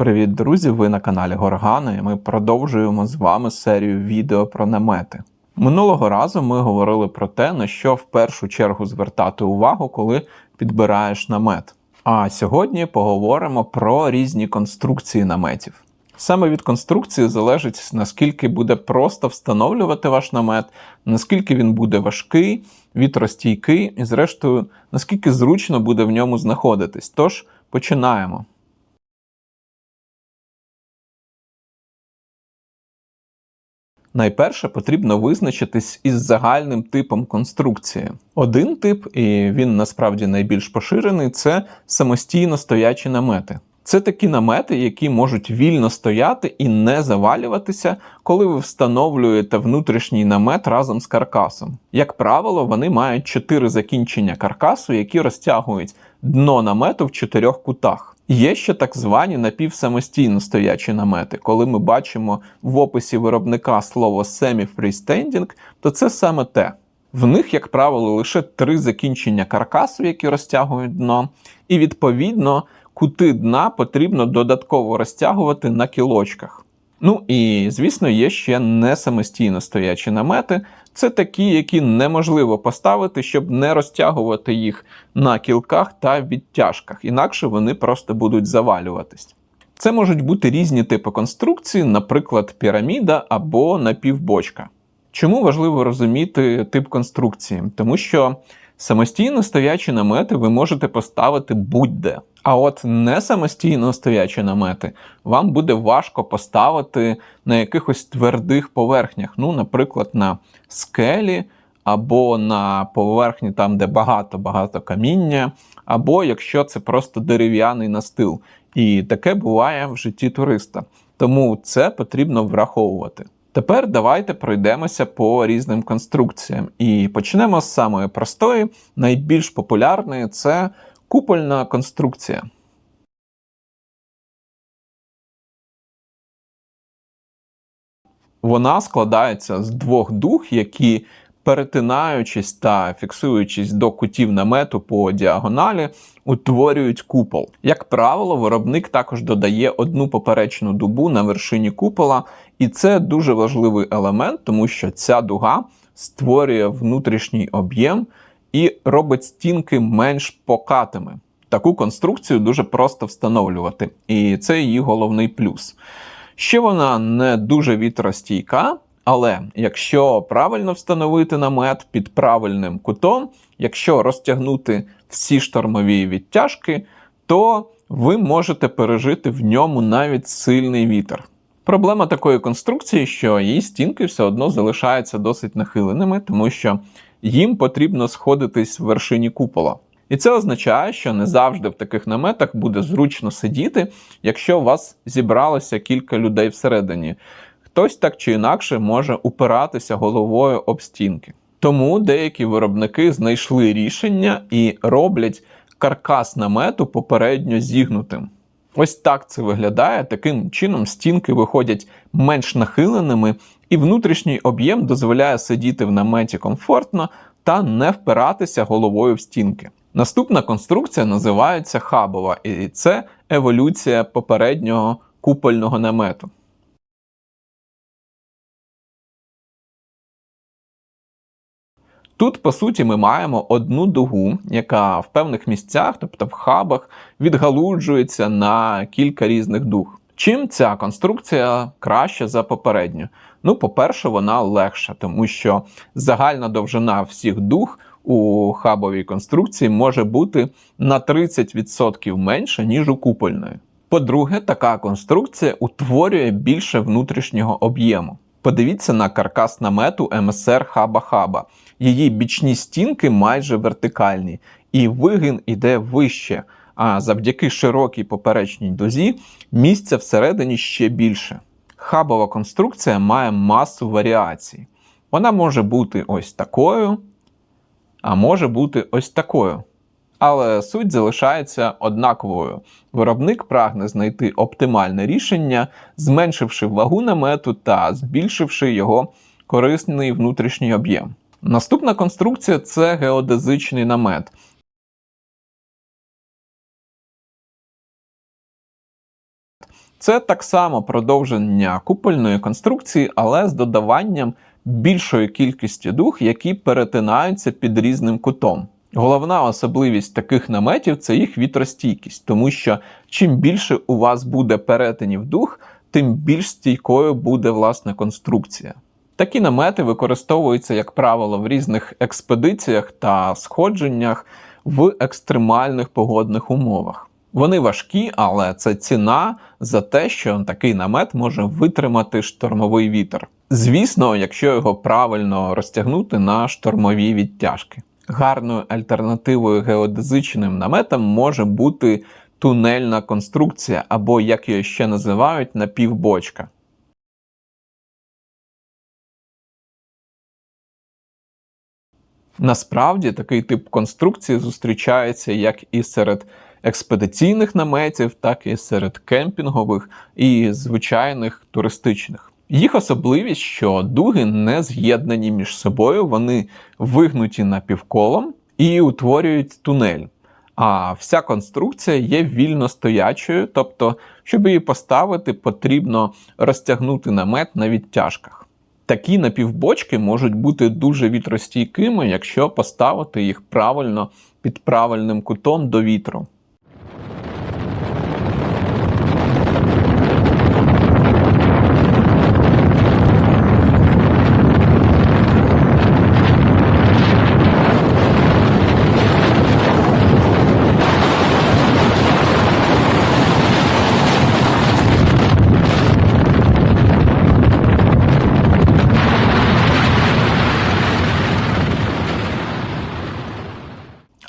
Привіт, друзі! Ви на каналі Горгана і ми продовжуємо з вами серію відео про намети. Минулого разу ми говорили про те, на що в першу чергу звертати увагу, коли підбираєш намет. А сьогодні поговоримо про різні конструкції наметів. Саме від конструкції залежить, наскільки буде просто встановлювати ваш намет, наскільки він буде важкий, вітростійкий, і, зрештою, наскільки зручно буде в ньому знаходитись. Тож починаємо. Найперше потрібно визначитись із загальним типом конструкції. Один тип, і він насправді найбільш поширений, це самостійно стоячі намети. Це такі намети, які можуть вільно стояти і не завалюватися, коли ви встановлюєте внутрішній намет разом з каркасом. Як правило, вони мають чотири закінчення каркасу, які розтягують дно намету в чотирьох кутах. Є ще так звані напівсамостійно стоячі намети. Коли ми бачимо в описі виробника слово semi-freestanding, то це саме те. В них, як правило, лише три закінчення каркасу, які розтягують дно, і відповідно кути дна потрібно додатково розтягувати на кілочках. Ну і, звісно, є ще не самостійно стоячі намети. Це такі, які неможливо поставити, щоб не розтягувати їх на кілках та відтяжках, інакше вони просто будуть завалюватись. Це можуть бути різні типи конструкції, наприклад, піраміда або напівбочка. Чому важливо розуміти тип конструкції? Тому що самостійно стоячі намети ви можете поставити будь-де. А от не самостійно стоячі намети вам буде важко поставити на якихось твердих поверхнях, ну, наприклад, на скелі, або на поверхні, там, де багато-багато каміння, або якщо це просто дерев'яний настил. І таке буває в житті туриста. Тому це потрібно враховувати. Тепер давайте пройдемося по різним конструкціям. І почнемо з самої простої, найбільш популярної це купольна конструкція. Вона складається з двох дух, які, перетинаючись та фіксуючись до кутів намету по діагоналі, утворюють купол. Як правило, виробник також додає одну поперечну дубу на вершині купола, і це дуже важливий елемент, тому що ця дуга створює внутрішній об'єм і робить стінки менш покатими. Таку конструкцію дуже просто встановлювати, і це її головний плюс. Ще вона не дуже вітростійка, але якщо правильно встановити намет під правильним кутом, якщо розтягнути всі штормові відтяжки, то ви можете пережити в ньому навіть сильний вітер. Проблема такої конструкції, що її стінки все одно залишаються досить нахиленими, тому що їм потрібно сходитись в вершині купола. І це означає, що не завжди в таких наметах буде зручно сидіти, якщо у вас зібралося кілька людей всередині. Хтось так чи інакше може упиратися головою об стінки. Тому деякі виробники знайшли рішення і роблять каркас намету попередньо зігнутим. Ось так це виглядає. Таким чином стінки виходять менш нахиленими, і внутрішній об'єм дозволяє сидіти в наметі комфортно та не впиратися головою в стінки. Наступна конструкція називається хабова, і це еволюція попереднього купольного намету. Тут, по суті, ми маємо одну дугу, яка в певних місцях, тобто в хабах, відгалуджується на кілька різних дуг. Чим ця конструкція краща за попередню? Ну, по-перше, вона легша, тому що загальна довжина всіх дуг у хабовій конструкції може бути на 30% менше, ніж у купольної. По-друге, така конструкція утворює більше внутрішнього об'єму. Подивіться на каркас намету МСР Хаба-Хаба. Її бічні стінки майже вертикальні, і вигин іде вище. А завдяки широкій поперечній дозі місця всередині ще більше. Хабова конструкція має масу варіацій. Вона може бути ось такою, а може бути ось такою. Але суть залишається однаковою. Виробник прагне знайти оптимальне рішення, зменшивши вагу намету та збільшивши його корисний внутрішній об'єм. Наступна конструкція це геодезичний намет. Це так само продовження купольної конструкції, але з додаванням більшої кількості дух, які перетинаються під різним кутом. Головна особливість таких наметів це їх вітростійкість, тому що чим більше у вас буде перетинів дух, тим більш стійкою буде власна конструкція. Такі намети використовуються, як правило, в різних експедиціях та сходженнях в екстремальних погодних умовах. Вони важкі, але це ціна за те, що такий намет може витримати штормовий вітер. Звісно, якщо його правильно розтягнути на штормові відтяжки. Гарною альтернативою геодезичним наметам може бути тунельна конструкція, або, як її ще називають, напівбочка. Насправді такий тип конструкції зустрічається як і серед експедиційних наметів, так і серед кемпінгових і звичайних туристичних. Їх особливість, що дуги не з'єднані між собою, вони вигнуті напівколом і утворюють тунель. А вся конструкція є вільно стоячою, тобто, щоб її поставити, потрібно розтягнути намет на відтяжках. Такі напівбочки можуть бути дуже вітростійкими, якщо поставити їх правильно під правильним кутом до вітру.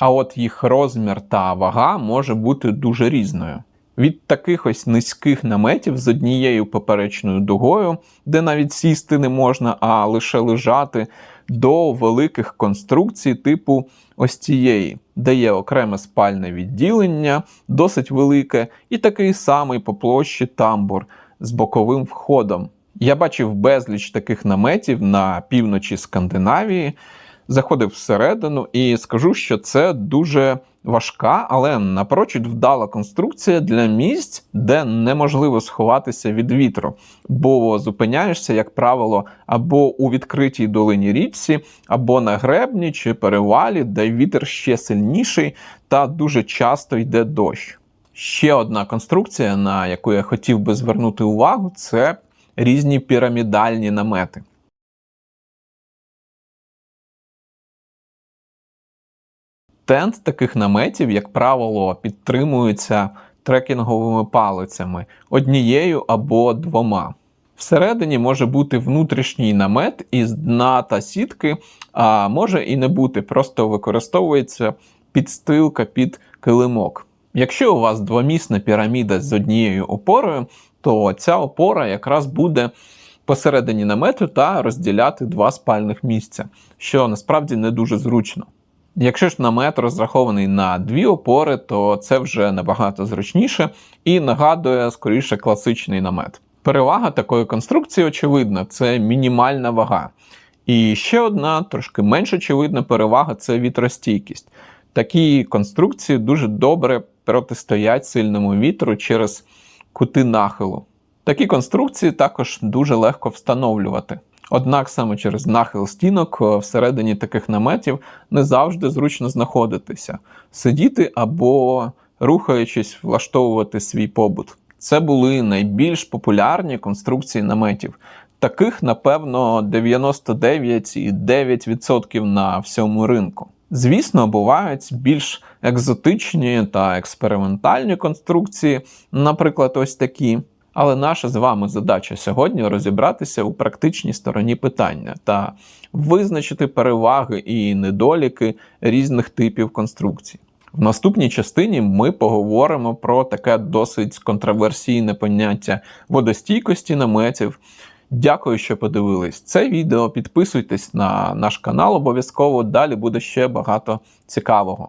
А от їх розмір та вага може бути дуже різною. Від таких ось низьких наметів з однією поперечною дугою, де навіть сісти не можна, а лише лежати, до великих конструкцій типу ось цієї, де є окреме спальне відділення, досить велике, і такий самий по площі тамбур з боковим входом. Я бачив безліч таких наметів на півночі Скандинавії заходив всередину і скажу, що це дуже важка, але напрочуд вдала конструкція для місць, де неможливо сховатися від вітру, бо зупиняєшся, як правило, або у відкритій долині річці, або на гребні чи перевалі, де вітер ще сильніший та дуже часто йде дощ. Ще одна конструкція, на яку я хотів би звернути увагу, це різні пірамідальні намети. Тент таких наметів, як правило, підтримується трекінговими палицями однією або двома. Всередині може бути внутрішній намет із дна та сітки, а може і не бути, просто використовується підстилка під килимок. Якщо у вас двомісна піраміда з однією опорою, то ця опора якраз буде посередині намету та розділяти два спальних місця, що насправді не дуже зручно. Якщо ж намет розрахований на дві опори, то це вже набагато зручніше і нагадує скоріше класичний намет. Перевага такої конструкції очевидна, це мінімальна вага. І ще одна, трошки менш очевидна перевага це вітростійкість. Такі конструкції дуже добре протистоять сильному вітру через кути нахилу. Такі конструкції також дуже легко встановлювати. Однак саме через нахил стінок е, всередині таких наметів не завжди зручно знаходитися, сидіти або рухаючись, влаштовувати свій побут. Це були найбільш популярні конструкції наметів. Таких, напевно, 99,9% на всьому ринку. Звісно, бувають більш екзотичні та експериментальні конструкції, наприклад, ось такі. Але наша з вами задача сьогодні розібратися у практичній стороні питання та визначити переваги і недоліки різних типів конструкцій. В наступній частині ми поговоримо про таке досить контроверсійне поняття водостійкості наметів. Дякую, що подивились це відео. Підписуйтесь на наш канал обов'язково. Далі буде ще багато цікавого.